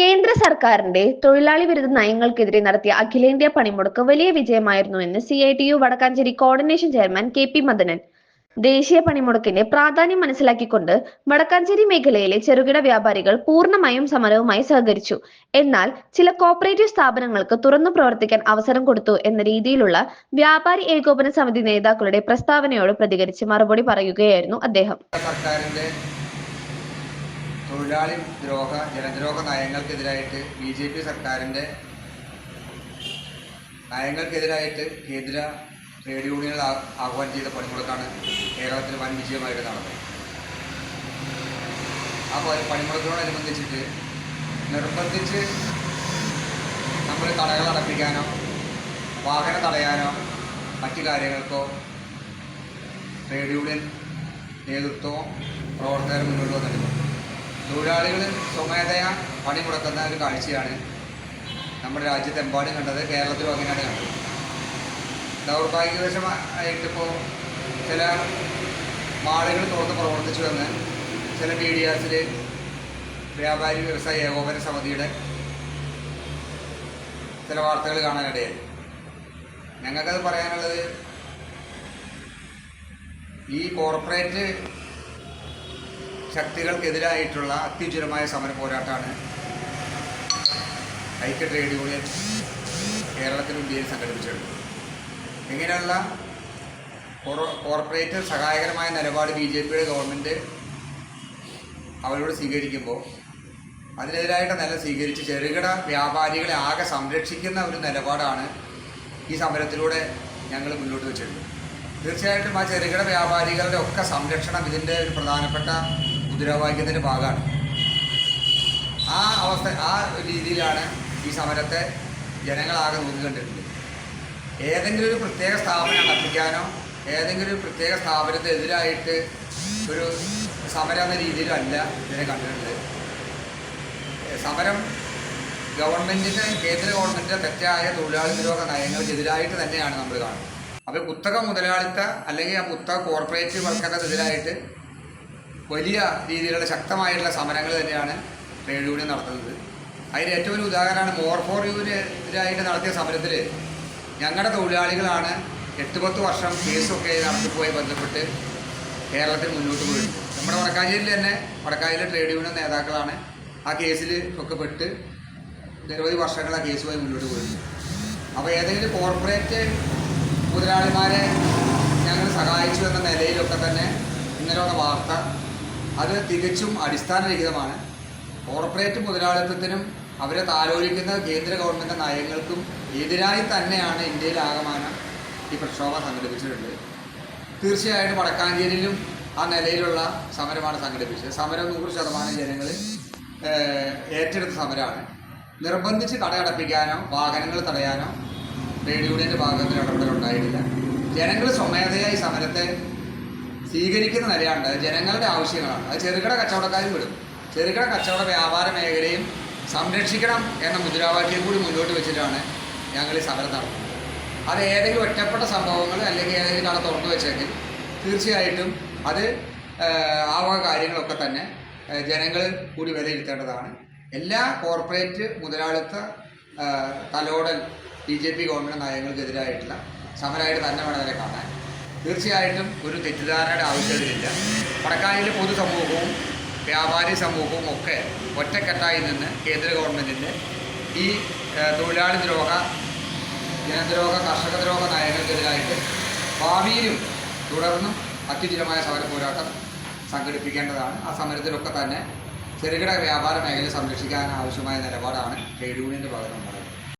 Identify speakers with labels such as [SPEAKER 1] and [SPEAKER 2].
[SPEAKER 1] കേന്ദ്ര സർക്കാരിന്റെ തൊഴിലാളി വിരുദ്ധ നയങ്ങൾക്കെതിരെ നടത്തിയ അഖിലേന്ത്യാ പണിമുടക്ക് വലിയ വിജയമായിരുന്നു എന്ന് C I T U Vadakkanchery coordination chairman K P Madanan. ദേശീയ പണിമുടക്കിന്റെ പ്രാധാന്യം മനസ്സിലാക്കിക്കൊണ്ട് വടക്കാഞ്ചേരി മേഖലയിലെ ചെറുകിട വ്യാപാരികൾ പൂർണമായും സമരവുമായി സഹകരിച്ചു. എന്നാൽ ചില കോപ്പറേറ്റീവ് സ്ഥാപനങ്ങൾക്ക് തുറന്നു പ്രവർത്തിക്കാൻ അവസരം കൊടുത്തു എന്ന രീതിയിലുള്ള വ്യാപാരി ഏകോപന സമിതി നേതാക്കളുടെ പ്രസ്താവനയോട് പ്രതികരിച്ച് മറുപടി പറയുകയായിരുന്നു അദ്ദേഹം.
[SPEAKER 2] തൊഴിലാളി ദ്രോഹ ജനദ്രോഹ നയങ്ങൾക്കെതിരായിട്ട് ബി ജെ പി സർക്കാരിന്റെ നയങ്ങൾക്കെതിരായിട്ട് കേന്ദ്ര ട്രേഡ് യൂണിയനുകൾ ആഹ്വാനം ചെയ്ത പണിമുടക്കാണ് കേരളത്തിൽ വൻ വിജയമായിട്ട് നടന്നത്. ആ പണിമുടക്കിനോടനുബന്ധിച്ചിട്ട് നിർബന്ധിച്ച് നമ്മൾ കടകൾ അടപ്പിക്കാനോ വാഹനം തടയാനോ മറ്റു കാര്യങ്ങൾക്കോ ട്രേഡ് യൂണിയൻ നേതൃത്വവും പ്രവർത്തകരും മുന്നോട്ട് വന്നിട്ടുണ്ട് തൊഴിലാളികൾ സ്വമേധയാ പണി മുടക്കുന്ന ഒരു കാഴ്ചയാണ് നമ്മുടെ രാജ്യത്തെമ്പാടും കണ്ടത്. കേരളത്തിലും അങ്ങനെയാണ് കണ്ടത്. ദൗർഭാഗ്യവശമായിട്ടിപ്പോൾ ചില മാളുകൾ തുറന്ന് പ്രവർത്തിച്ചു വന്ന് ചില മീഡിയാസിൽ വ്യാപാരി വ്യവസായ ഏകോപന സമിതിയുടെ ചില വാർത്തകൾ കാണാനിടയായി. ഞങ്ങൾക്കത് പറയാനുള്ളത് ഈ കോർപ്പറേറ്റ് ശക്തികൾക്കെതിരായിട്ടുള്ള അത്യുജ്വലമായ സമര പോരാട്ടമാണ് ഐക്യ ട്രേഡ് യൂണിയൻ കേരളത്തിലും ഇന്ത്യയിൽ സംഘടിപ്പിച്ചത്. ഇങ്ങനെയുള്ള കോർ- കോർപ്പറേറ്റ് സഹായകരമായ നിലപാട് ബി ജെ പിയുടെ ഗവൺമെന്റ് അവരോട് സ്വീകരിക്കുമ്പോൾ അതിനെതിരായിട്ട് നില സ്വീകരിച്ച് ചെറുകിട വ്യാപാരികളെ ആകെ സംരക്ഷിക്കുന്ന ഒരു നിലപാടാണ് ഈ സമരത്തിലൂടെ ഞങ്ങൾ മുന്നോട്ട് വെച്ചിട്ടുണ്ട് തീർച്ചയായിട്ടും ആ ചെറുകിട വ്യാപാരികളുടെ ഒക്കെ സംരക്ഷണം ഇതിന്റെ ഒരു പ്രധാനപ്പെട്ട മുദ്രാവാക്യത്തിന്റെ ഭാഗമാണ്. ആ അവസ്ഥ ആ രീതിയിലാണ് ഈ സമരത്തെ ജനങ്ങളാകെ നോക്കിക്കണ്ടിട്ടുള്ളത് ഏതെങ്കിലും ഒരു പ്രത്യേക സ്ഥാപനം നടത്തിക്കാനോ ഏതെങ്കിലും ഒരു പ്രത്യേക സ്ഥാപനത്തിനെതിരായിട്ട് ഒരു സമരം എന്ന രീതിയിലല്ല ഇതിനെ കണ്ടിട്ടുള്ളത്. സമരം ഗവൺമെന്റിന്റെ കേന്ദ്ര ഗവൺമെന്റിന്റെ തെറ്റായ തൊഴിലാളി നിരോധ നയങ്ങൾക്കെതിരായിട്ട് തന്നെയാണ് നമ്മൾ കാണുന്നത്. അപ്പോൾ കുത്തക മുതലാളിത്ത അല്ലെങ്കിൽ ആ കുത്തക കോർപ്പറേറ്റ് വർക്കറിനെതിരായിട്ട് വലിയ രീതിയിലുള്ള ശക്തമായിട്ടുള്ള സമരങ്ങൾ തന്നെയാണ് ട്രേഡ് യൂണിയൻ നടത്തുന്നത്. അതിന് ഏറ്റവും ഒരു ഉദാഹരണമാണ് മോർ ഫോർ യൂനെതിരായിട്ട് നടത്തിയ സമരത്തിൽ ഞങ്ങളുടെ തൊഴിലാളികളാണ് എട്ട് പത്ത് വർഷം കേസൊക്കെ നടത്തിപ്പോയി ബന്ധപ്പെട്ട് കേരളത്തിൽ മുന്നോട്ട് പോയി നമ്മുടെ വടക്കാഞ്ചേരിയിൽ തന്നെ വടക്കാഞ്ചേരി ട്രേഡ് യൂണിയൻ നേതാക്കളാണ് ആ കേസിൽ ഒക്കെ പെട്ട് നിരവധി വർഷങ്ങൾ ആ കേസുമായി മുന്നോട്ട് പോയി അപ്പോൾ ഏതെങ്കിലും കോർപ്പറേറ്റ് മുതലാളിമാരെ ഞങ്ങൾ സഹായിച്ചു എന്ന നിലയിലൊക്കെ തന്നെ ഇന്നലെ വാർത്ത അത് തികച്ചും അടിസ്ഥാനരഹിതമാണ്. കോർപ്പറേറ്റ് മുതലാളിത്തത്തിനും അവരെ താലോലിക്കുന്ന കേന്ദ്ര ഗവൺമെന്റ് നയങ്ങൾക്കും എതിരായി തന്നെയാണ് ഇന്ത്യയിൽ ആകമാനം ഈ പ്രക്ഷോഭം സംഘടിപ്പിച്ചിട്ടുള്ളത്. തീർച്ചയായിട്ടും വടക്കാഞ്ചേരിയിലും ആ നിലയിലുള്ള സമരമാണ് സംഘടിപ്പിച്ചത്. സമരം നൂറ് ശതമാനം ജനങ്ങൾ ഏറ്റെടുത്ത സമരമാണ്. നിർബന്ധിച്ച് കടയടപ്പിക്കാനോ വാഹനങ്ങൾ തടയാനോ ട്രേഡ് യൂണിയന്റെ ഭാഗത്തിൽ ഇടപെടലുണ്ടായിട്ടില്ല ജനങ്ങൾ സ്വമേധയായി സമരത്തെ സ്വീകരിക്കുന്ന നിലയാണ്ട് ജനങ്ങളുടെ ആവശ്യങ്ങളാണ്. അത് ചെറുകിട കച്ചവടക്കാരും വിടും. ചെറുകിട കച്ചവട വ്യാപാര മേഖലയും സംരക്ഷിക്കണം എന്ന മുദ്രാവാക്യം കൂടി മുന്നോട്ട് വെച്ചിട്ടാണ് ഞങ്ങൾ ഈ സമരം നടത്തുന്നത്. അത് ഏതെങ്കിലും ഒറ്റപ്പെട്ട സംഭവങ്ങൾ അല്ലെങ്കിൽ ഏതെങ്കിലും കട തുറന്നു വെച്ചെങ്കിൽ തീർച്ചയായിട്ടും അത് ആ വക കാര്യങ്ങളൊക്കെ തന്നെ ജനങ്ങൾ കൂടി വിലയിരുത്തേണ്ടതാണ്. എല്ലാ കോർപ്പറേറ്റ് മുതലാളിത്ത തലോടൽ ബി ജെ പി ഗവൺമെന്റ് നയങ്ങൾക്കെതിരായിട്ടുള്ള സമരമായിട്ട് തന്നെ വേണം അതിനെ കാണാൻ. തീർച്ചയായിട്ടും ഒരു തെറ്റിദ്ധാരണയുടെ ആവശ്യമില്ല. വടക്കാനിലെ പൊതുസമൂഹവും വ്യാപാരി സമൂഹവും ഒക്കെ ഒറ്റക്കെട്ടായി നിന്ന് കേന്ദ്ര ഗവൺമെന്റിന്റെ ഈ തൊഴിലാളി ദ്രോഹ ജനദ്രോഹ കർഷക ദ്രോഹ നയങ്ങൾക്കെതിരായിട്ട് ഭാവിയിലും തുടർന്നും അത്യുചിതമായ സമര പോരാട്ടം സംഘടിപ്പിക്കേണ്ടതാണ്. ആ സമരത്തിലൊക്കെ തന്നെ ചെറുകിട വ്യാപാര മേഖല സംരക്ഷിക്കാൻ ആവശ്യമായ നിലപാടാണ് ട്രേഡ് യൂണിയന്റെ ഭാഗത്തുനിന്നുള്ളത്